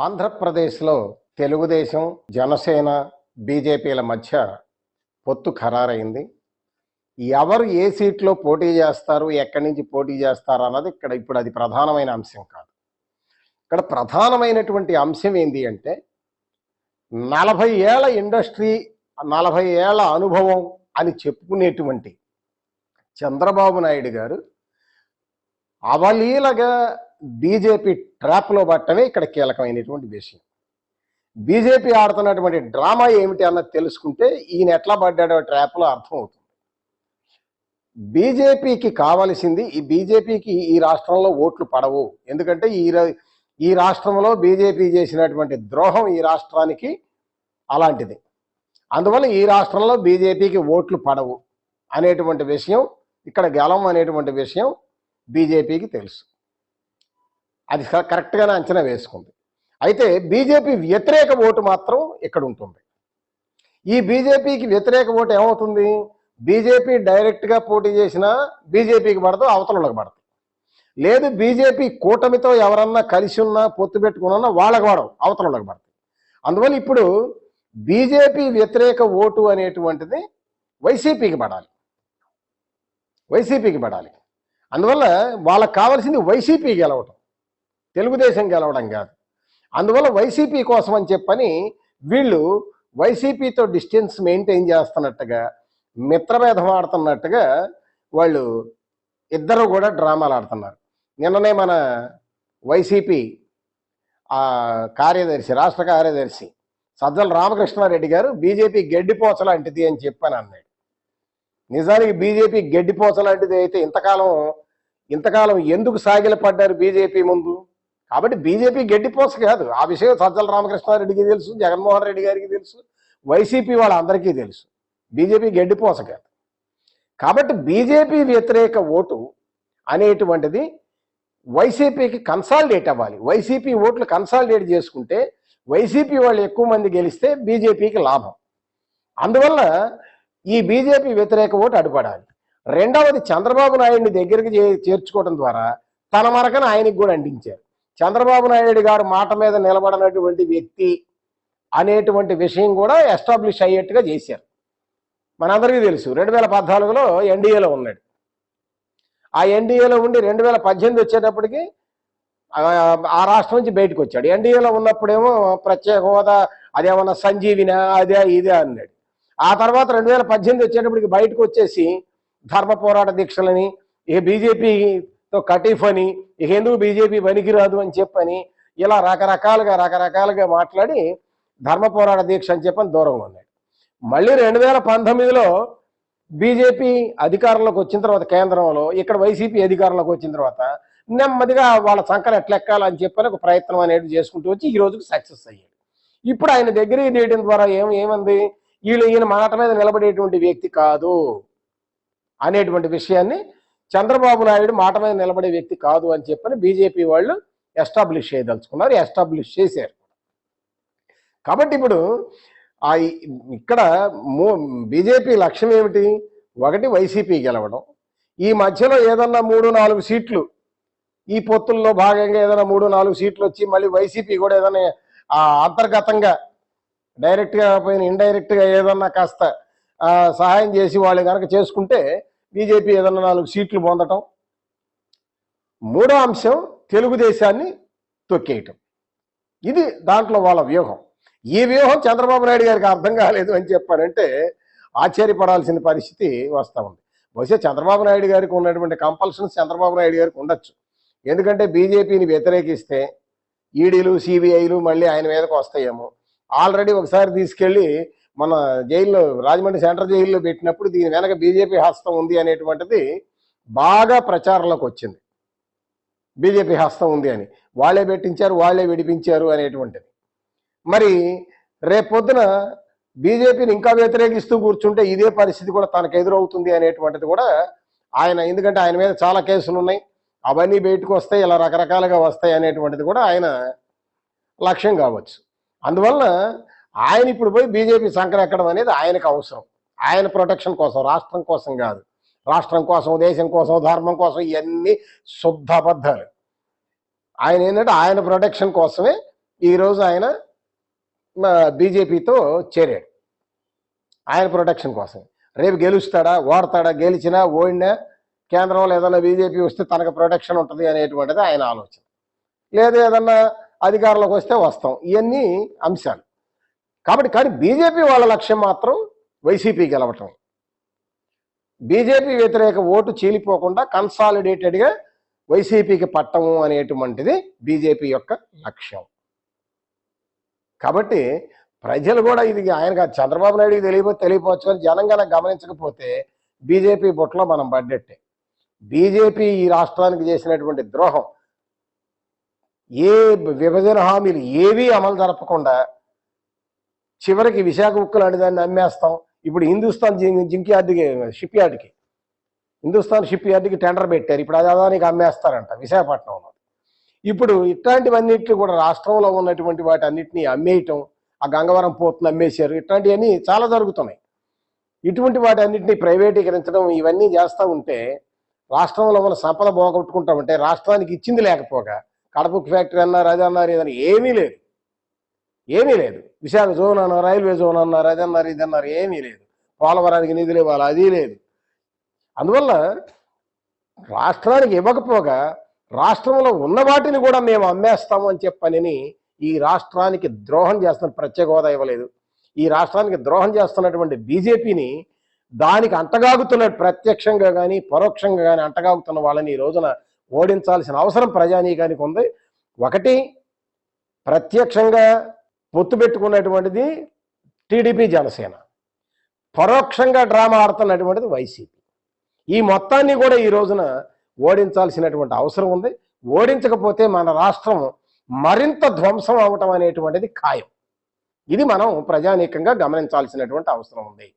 ఆంధ్రప్రదేశ్లో తెలుగుదేశం జనసేన బీజేపీల మధ్య పొత్తు ఖరారైంది. ఎవరు ఏ సీట్లో పోటీ చేస్తారు ఎక్కడి నుంచి పోటీ చేస్తారు అన్నది ఇక్కడ ఇప్పుడు అది ప్రధానమైన అంశం కాదు. ఇక్కడ ప్రధానమైనటువంటి అంశం ఏంటి అంటే నలభై ఏళ్ళ ఇండస్ట్రీ నలభై ఏళ్ళ అనుభవం అని చెప్పుకునేటువంటి చంద్రబాబు నాయుడు గారు అవలీలగా బీజేపీ ట్రాప్లో పట్టమే ఇక్కడ కీలకమైనటువంటి విషయం. బీజేపీ ఆడుతున్నటువంటి డ్రామా ఏమిటి అన్నది తెలుసుకుంటే ఈయన ఎట్లా పడ్డాడో ట్రాప్లో అర్థమవుతుంది. బీజేపీకి కావలసింది ఈ బీజేపీకి ఈ రాష్ట్రంలో ఓట్లు పడవు. ఎందుకంటే ఈ రా- ఈ రాష్ట్రంలో బీజేపీ చేసినటువంటి ద్రోహం ఈ రాష్ట్రానికి అలాంటిది. అందువల్ల ఈ రాష్ట్రంలో బీజేపీకి ఓట్లు పడవు అనేటువంటి విషయం ఇక్కడ గెలం అనేటువంటి విషయం బీజేపీకి తెలుసు. అది కరెక్ట్గానే అంచనా వేసుకుంది. అయితే బీజేపీ వ్యతిరేక ఓటు మాత్రం ఇక్కడ ఉంటుంది ఈ బీజేపీకి వ్యతిరేక ఓటు ఏమవుతుంది? బీజేపీ డైరెక్ట్గా పోటీ చేసినా బీజేపీకి పడదు అవతలలకు పడదు. లేదు బీజేపీ కూటమితో ఎవరన్నా కలిసి ఉన్నా పొత్తు పెట్టుకున్నా వాళ్ళకి పడవు అవతలలకు పడదు. అందువల్ల ఇప్పుడు బీజేపీ వ్యతిరేక ఓటు అనేటువంటిది వైసీపీకి పడాలి. వైసీపీకి పడాలి. అందువల్ల వాళ్ళకి కావాల్సింది వైసీపీ గెలవటం. తెలుగుదేశం గెలవడం కాదు. అందువల్ల వైసీపీ కోసం అని చెప్పని వీళ్ళు వైసీపీతో డిస్టెన్స్ మెయింటైన్ చేస్తున్నట్టుగా మిత్రభేదం ఆడుతున్నట్టుగా వాళ్ళు ఇద్దరు కూడా డ్రామాలు ఆడుతున్నారు. నిన్ననే మన వైసీపీ కార్యదర్శి రాష్ట్ర కార్యదర్శి సజ్జల రామకృష్ణారెడ్డి గారు బీజేపీ గడ్డిపోచ లాంటిది అని చెప్పాను అన్నాడు. నిజానికి బీజేపీ గడ్డిపోచ లాంటిది అయితే ఇంతకాలం ఇంతకాలం ఎందుకు సాగిలపడ్డారు బీజేపీ ముందు? కాబట్టి బీజేపీ గడ్డిపోస కాదు. ఆ విషయం సజ్జల రామకృష్ణారెడ్డికి తెలుసు జగన్మోహన్ రెడ్డి గారికి తెలుసు వైసీపీ వాళ్ళందరికీ తెలుసు. బీజేపీ గడ్డిపోస కాదు. కాబట్టి బీజేపీ వ్యతిరేక ఓటు అనేటువంటిది వైసీపీకి కన్సాలిడేట్ అవ్వాలి. వైసీపీ ఓట్లు కన్సాలిడేట్ చేసుకుంటే వైసీపీ వాళ్ళు ఎక్కువ మంది గెలిస్తే బీజేపీకి లాభం. అందువల్ల ఈ బీజేపీ వ్యతిరేక ఓటు అడ్డుపడాలి. రెండవది చంద్రబాబు నాయుడిని దగ్గరికి చే- చేర్చుకోవడం ద్వారా తన మరకన ఆయనకి కూడా అందించారు. చంద్రబాబు నాయుడు గారు మాట మీద నిలబడినటువంటి వ్యక్తి అనేటువంటి విషయం కూడా ఎస్టాబ్లిష్ అయ్యేట్టుగా చేశారు. మనందరికీ తెలుసు రెండు వేల పద్నాలుగులో ఎన్డీఏలో ఉన్నాడు. ఆ ఎన్డీఏలో ఉండి రెండు వేల పద్దెనిమిది వచ్చేటప్పటికి ఆ రాష్ట్రం నుంచి బయటకు వచ్చాడు. ఎన్డీఏలో ఉన్నప్పుడేమో ప్రత్యేక హోదా అదేమన్నా సంజీవిన అదే ఇదే అన్నాడు. ఆ తర్వాత రెండు వేల పద్దెనిమిది వచ్చేటప్పటికి బయటకు వచ్చేసి ధర్మ పోరాట దీక్షలని ఇక బీజేపీతో కటీఫ్ అని ఇక ఎందుకు బీజేపీ పనికిరాదు అని చెప్పని ఇలా రకరకాలుగా రకరకాలుగా మాట్లాడి ధర్మ పోరాట దీక్ష అని చెప్పని దూరంగా ఉన్నాడు. మళ్ళీ రెండు వేల పంతొమ్మిదిలో బీజేపీ అధికారంలోకి వచ్చిన తర్వాత కేంద్రంలో ఇక్కడ వైసీపీ అధికారంలోకి వచ్చిన తర్వాత నెమ్మదిగా వాళ్ళ సంకర ఎట్లెక్కాలని చెప్పని ఒక ప్రయత్నం అనేది చేసుకుంటూ వచ్చి ఈ రోజుకు సక్సెస్ అయ్యాడు. ఇప్పుడు ఆయన దగ్గరికి తీయడం ద్వారా ఏం ఏమంది? వీళ్ళు ఈయన మాట మీద నిలబడేటువంటి వ్యక్తి కాదు అనేటువంటి విషయాన్ని చంద్రబాబు నాయుడు మాట మీద నిలబడే వ్యక్తి కాదు అని చెప్పని బీజేపీ వాళ్ళు ఎస్టాబ్లిష్ చేయదలుచుకున్నారు ఎస్టాబ్లిష్ చేశారు. కాబట్టి ఇప్పుడు ఆ ఇ- ఇక్కడ బీజేపీ లక్ష్యం ఏమిటి? ఒకటి వైసీపీ గెలవడం. ఈ మధ్యలో ఏదన్నా మూడు నాలుగు సీట్లు ఈ పొత్తుల్లో భాగంగా ఏదైనా మూడు నాలుగు సీట్లు వచ్చి మళ్ళీ వైసీపీ కూడా ఏదైనా అంతర్గతంగా డైరెక్ట్గా పోయిన ఇండైరెక్ట్గా ఏదన్నా కాస్త సహాయం చేసి వాళ్ళు కనుక చేసుకుంటే బీజేపీ ఏదన్నా నాలుగు సీట్లు పొందటం. మూడో అంశం తెలుగుదేశాన్ని తొక్కేయటం. ఇది దాంట్లో వాళ్ళ వ్యూహం. ఈ వ్యూహం చంద్రబాబు నాయుడు గారికి అర్థం కాలేదు అని చెప్పారంటే ఆశ్చర్యపడాల్సిన పరిస్థితి వస్తూ ఉంది. బహుశా చంద్రబాబు నాయుడు గారికి ఉన్నటువంటి కంపల్షన్స్ చంద్రబాబు నాయుడు గారికి ఉండొచ్చు. ఎందుకంటే బీజేపీని వ్యతిరేకిస్తే ఈడీలు సిబిఐలు మళ్ళీ ఆయన మీదకి వస్తాయేమో. ఆల్రెడీ ఒకసారి తీసుకెళ్ళి మన జైల్లో రాజమండ్రి సెంట్రల్ జైల్లో పెట్టినప్పుడు దీని వెనక బీజేపీ హస్తం ఉంది అనేటువంటిది బాగా ప్రచారంలోకి వచ్చింది. బీజేపీ హస్తం ఉంది అని. వాళ్ళే పెట్టించారు వాళ్ళే విడిపించారు అనేటువంటిది. మరి రేపొద్దున బీజేపీని ఇంకా వ్యతిరేకిస్తూ కూర్చుంటే ఇదే పరిస్థితి కూడా తనకు ఎదురవుతుంది అనేటువంటిది కూడా ఆయన ఎందుకంటే ఆయన మీద చాలా కేసులు ఉన్నాయి. అవన్నీ బయటకు వస్తాయి ఇలా రకరకాలుగా వస్తాయి అనేటువంటిది కూడా ఆయన లక్ష్యం కావచ్చు. అందువల్ల ఆయన ఇప్పుడు పోయి బీజేపీ సంకరెక్కడం అనేది ఆయనకు అవసరం. ఆయన ప్రొటెక్షన్ కోసం రాష్ట్రం కోసం కాదు. రాష్ట్రం కోసం దేశం కోసం ధర్మం కోసం ఇవన్నీ శుద్ధబద్ధాలు. ఆయన ఏంటంటే ఆయన ప్రొటెక్షన్ కోసమే ఈరోజు ఆయన బీజేపీతో చేరాడు. ఆయన ప్రొటెక్షన్ కోసమే. రేపు గెలుస్తాడా ఓడతాడా గెలిచినా ఓడినా కేంద్రంలో ఏదైనా బీజేపీ వస్తే తనకు ప్రొటెక్షన్ ఉంటుంది అనేటువంటిది ఆయన ఆలోచన. లేదు ఏదన్నా అధికారంలోకి వస్తే వస్తాం. ఇవన్నీ అంశాలు. కాబట్టి కానీ బీజేపీ వాళ్ళ లక్ష్యం మాత్రం వైసీపీ గెలవటం. బీజేపీ వ్యతిరేక ఓటు చీలిపోకుండా కన్సాలిడేటెడ్గా వైసీపీకి పట్టము అనేటువంటిది బీజేపీ యొక్క లక్ష్యం. కాబట్టి ప్రజలు కూడా ఇది ఆయన చంద్రబాబు నాయుడుకి తెలియపో తెలియపోవచ్చు కానీ జనం కనుక గమనించకపోతే బీజేపీ బుట్టలో మనం పడ్డట్టే. బీజేపీ ఈ రాష్ట్రానికి చేసినటువంటి ద్రోహం ఏ విభజన హామీలు ఏవీ అమలు జరపకుండా చివరికి విశాఖ ఉక్కు లాంటి దాన్ని అమ్మేస్తాం ఇప్పుడు హిందుస్థాన్ జిం- జింక్ యార్డ్కి షిప్ యార్డ్కి హిందుస్థాన్ షిప్ యార్డ్కి టెండర్ పెట్టారు. ఇప్పుడు అది అదానికి అమ్మేస్తారంట విశాఖపట్నంలో. ఇప్పుడు ఇట్లాంటివన్నిటిని కూడా రాష్ట్రంలో ఉన్నటువంటి వాటి అన్నింటినీ అమ్మేయటం ఆ గంగవరం పోతుని అమ్మేశారు. ఇట్లాంటివన్నీ చాలా జరుగుతున్నాయి. ఇటువంటి వాటి అన్నింటినీ ప్రైవేటీకరించడం ఇవన్నీ చేస్తూ ఉంటే రాష్ట్రంలో ఉన్న సంపద పోగొట్టుకుంటా ఉంటే రాష్ట్రానికి ఇచ్చింది లేకపోగా కడప ఫ్యాక్టరీ అన్నారు అది అన్నారు ఏదన్నా ఏమీ లేదు. ఏమీ లేదు. విశాఖ జోన్ అన్నారు రైల్వే జోన్ అన్నారు అది అన్నారు ఇది అన్నారు ఏమీ లేదు. పోలవరానికి నిధులు ఇవ్వాలి అది లేదు. అందువల్ల రాష్ట్రానికి ఇవ్వకపోగా రాష్ట్రంలో ఉన్న వాటిని కూడా మేము అమ్మేస్తాము అని చెప్పనని ఈ రాష్ట్రానికి ద్రోహం చేస్తున్న ప్రత్యేక హోదా ఇవ్వలేదు. ఈ రాష్ట్రానికి ద్రోహం చేస్తున్నటువంటి బీజేపీని దానికి అంటగాగుతున్న ప్రత్యక్షంగా కానీ పరోక్షంగా కానీ అంటగాగుతున్న వాళ్ళని ఈ రోజున ఓడించాల్సిన అవసరం ప్రజానీకానికి ఉంది. ఒకటి ప్రత్యక్షంగా పొత్తు పెట్టుకున్నటువంటిది టీడీపీ జనసేన. పరోక్షంగా డ్రామా ఆడుతున్నటువంటిది వైసీపీ. ఈ మొత్తాన్ని కూడా ఈ రోజున ఓడించాల్సినటువంటి అవసరం ఉంది. ఓడించకపోతే మన రాష్ట్రం మరింత ధ్వంసం అవటం అనేటువంటిది ఖాయం. ఇది మనం ప్రజానీకంగా గమనించాల్సినటువంటి అవసరం ఉంది.